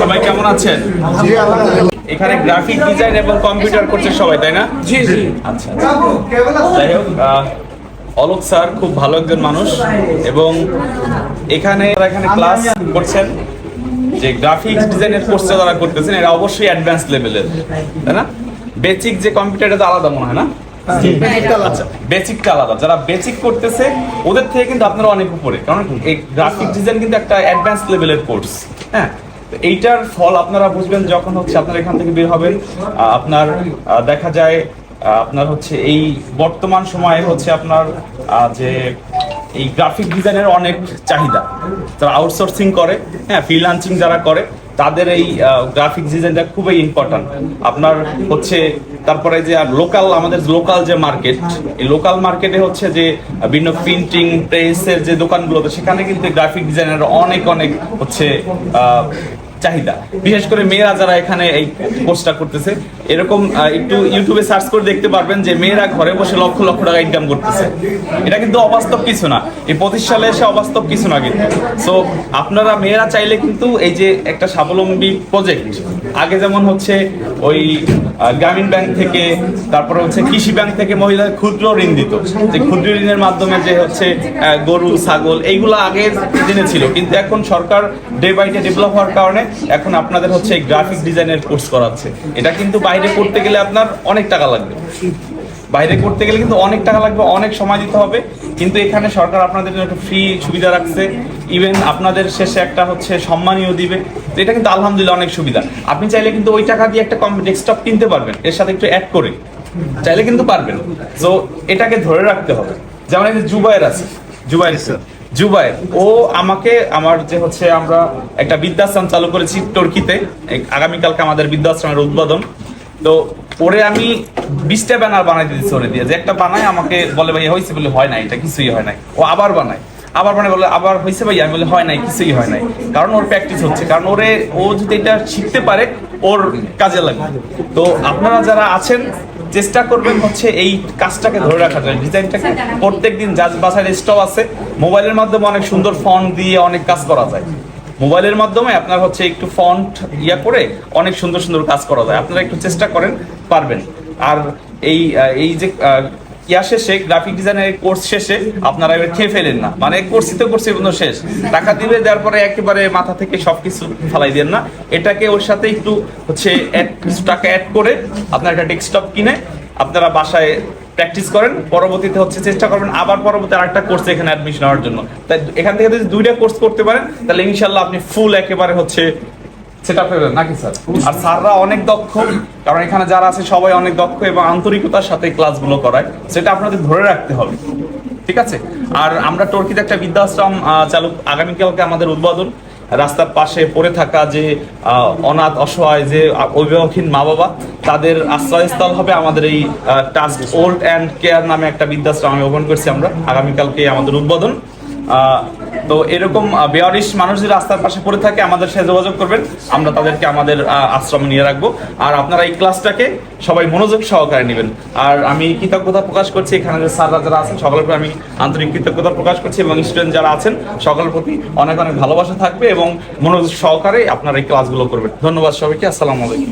সবাই কেমন আছেন? এখানে গ্রাফিক ডিজাইন এবং কম্পিউটার করছে সবাই তাই না? জি জি। আচ্ছা আচ্ছা। যাই হোক অলোক স্যার খুব ভালো একজন মানুষ এবং এখানে এখানে ক্লাস করছেন যে গ্রাফিক্স ডিজাইনের কোর্সটা যারা করতেছেন এরা অবশ্যই অ্যাডভান্স লেভেলের তাই না? বেসিক যে কম্পিউটারটা আলাদা মনে হয় না? আচ্ছা বেসিকটা আলাদা। যারা বেসিক করতেছে ওদের থেকে কিন্তু আপনারা অনেক উপরে। কারণ এই গ্রাফিক ডিজাইন কিন্তু একটা অ্যাডভান্স লেভেলের কোর্স হ্যাঁ এইটার ফল আপনারা বুঝবেন যখন হচ্ছে আপনার এখান থেকে বের হবেন। আপনার দেখা যায় আপনার হচ্ছে এই বর্তমান সময়ে হচ্ছে আপনার যে এই গ্রাফিক ডিজাইনের অনেক চাহিদা। যারা আউটসোর্সিং করে হ্যাঁ ফ্রিলান্সিং যারা করে, তাদের এই গ্রাফিক ডিজাইনটা খুবই ইম্পর্ট্যান্ট আপনার হচ্ছে তারপরে যে আর লোকাল আমাদের লোকাল যে মার্কেট এই লোকাল মার্কেটে হচ্ছে যে বিভিন্ন প্রিন্টিং প্রেসের যে দোকানগুলোতে, সেখানে কিন্তু গ্রাফিক ডিজাইনের অনেক অনেক হচ্ছে চাহিদা। বিশেষ করে মেয়েরা যারা এখানে এই কোর্সটা করতেছে এরকম একটু ইউটিউবে সার্চ করে দেখতে পারবেন যে মেয়েরা ঘরে বসে লক্ষ লক্ষ টাকা ইনকাম করতেছে। এটা কিন্তু অবাস্তব কিছু না। এই পঁচিশ সালে এসে অবাস্তব কিছু না কিন্তু। সো আপনারা মেয়েরা চাইলে কিন্তু এই যে একটা স্বাবলম্বী প্রজেক্ট আগে যেমন হচ্ছে ওই গ্রামীণ ব্যাংক থেকে, তারপরে হচ্ছে কৃষি ব্যাংক থেকে মহিলা ক্ষুদ্র ঋণ দিত। যে ক্ষুদ্র ঋণের মাধ্যমে যে হচ্ছে গরু, ছাগল, এইগুলো আগের দিনে ছিল। কিন্তু এখন সরকার ডে বাই ডে ডেভেলপ হওয়ার কারণে এখন আপনাদের হচ্ছে গ্রাফিক ডিজাইনের কোর্স করাচ্ছে। এটা কিন্তু বাইরে করতে গেলে আপনার অনেক টাকা লাগবে। বাইরে করতে গেলে কিন্তু অনেক টাকা লাগবে অনেক সময় দিতে হবে। কিন্তু এখানে সরকার আপনাদের জন্য একটা ফ্রি সুবিধা রাখছে। ইভেন আপনাদের শেষে একটা হচ্ছে সম্মানীয় দিবে। তো এটা কিন্তু আলহামদুলিল্লাহ অনেক সুবিধা। আপনি চাইলে কিন্তু ওই টাকা দিয়ে একটা ডেস্কটপ কিনতে পারবেন। এর সাথে একটু অ্যাড করে। চাইলে কিন্তু পারবেন। তো এটাকে ধরে রাখতে হবে। যেমন এই যে জুবাইর আছে। জুবাইর স্যার জুবাইর ও আমাকে আমার যে হচ্ছে আমরা একটা বৃদ্ধাশ্রম চালু করেছি টর্কিতে। আগামীকালকে আমাদের বৃদ্ধাশ্রমের উদ্বোধন। তো ওরে আমি বিশটা ব্যানার বানাই দিয়েছি ওরে দিয়ে। যে একটা বানায় আমাকে বলে ভাই হয়েছে বলে হয় না এটা কিছুই হয় নাই। ও আবার বানায়। আবার মানে বলে আবার হয়েছে ভাই আমি বলে হয় নাই কিছুই হয় নাই। কারণ ওর প্র্যাকটিস হচ্ছে। কারণ ওরে ও যদি এটা শিখতে পারে ওর কাজে লাগবে। তো আপনারা যারা আছেন চেষ্টা করবেন হচ্ছে এই কাজটাকে ধরে রাখার জন্য। ডিজাইনটাকে প্রত্যেক দিন জাজ বাসার স্টপ আছে মোবাইলের মাধ্যমে অনেক সুন্দর ফন্ট দিয়ে অনেক কাজ করা যায়। মোবাইলের মাধ্যমে আপনার হচ্ছে একটু ফন্ট ইয়া করে অনেক সুন্দর সুন্দর কাজ করা যায়। আপনারা একটু চেষ্টা করেন, পারবেন। আর এই এই যে ইয়া শেষে গ্রাফিক ডিজাইনের কোর্স শেষে আপনারা এবার খেয়ে ফেলেন না। মানে কোর্সই তো কোর্সই পর্যন্ত শেষ। টাকা দিলে দেওয়ার পরে একেবারে মাথা থেকে সবকিছু ফালাই দেন না। এটাকে ওর সাথে একটু হচ্ছে কিছু টাকা অ্যাড করে আপনার একটা ডেস্কটপ কিনে আপনারা বাসায় প্র্যাকটিস করেন, পরবর্তীতে হচ্ছে চেষ্টা করবেন আবার পরবর্তী আরেকটা কোর্সে এখানে অ্যাডমিশন হওয়ার জন্য। তাই এখান থেকে যদি দুইটা কোর্স করতে পারেন, তাহলে ইনশাল্লাহ আপনি ফুল একেবারে হচ্ছে সেটা পেবেন নাকি স্যার? আর স্যাররা অনেক দক্ষ, কারণ এখানে যারা আছে সবাই অনেক দক্ষ এবং আন্তরিকতার সাথে ক্লাসগুলো করায়, সেটা আপনাদের ধরে রাখতে হবে। ঠিক আছে? আর আমরা টর্কিতে একটা বৃদ্ধাশ্রম চালু, আগামীকালকে আমাদের উদ্বোধন। রাস্তার পাশে পড়ে থাকা যে অনাথ অসহায় যে অভিভাবকহীন মা বাবা তাদের আশ্রয়স্থল হবে আমাদের এই টাস্ক ওল্ড অ্যান্ড কেয়ার নামে একটা বৃদ্ধাশ্রম আমি ওপেন করছি আমরা। আগামীকালকে আমাদের উদ্বোধন। তো এরকম বেয়ারিশ মানুষ যদি রাস্তার পাশে পড়ে থাকে, আমাদের সাথে যোগাযোগ করবেন। আমরা তাদেরকে আমাদের আশ্রমে নিয়ে রাখব। আর আপনারা এই ক্লাসটাকে সবাই মনোযোগ সহকারে নেবেন। আর আমি কৃতজ্ঞতা প্রকাশ করছি এখানে যে স্যাররা যারা আছেন, সকলের প্রতি আমি আন্তরিক কৃতজ্ঞতা প্রকাশ করছি এবং স্টুডেন্ট যারা আছেন, সকলের প্রতি অনেক অনেক ভালোবাসা থাকবে এবং মনোযোগ সহকারে আপনারা এই ক্লাসগুলো করবেন। ধন্যবাদ সবাইকে, আসসালামু আলাইকুম।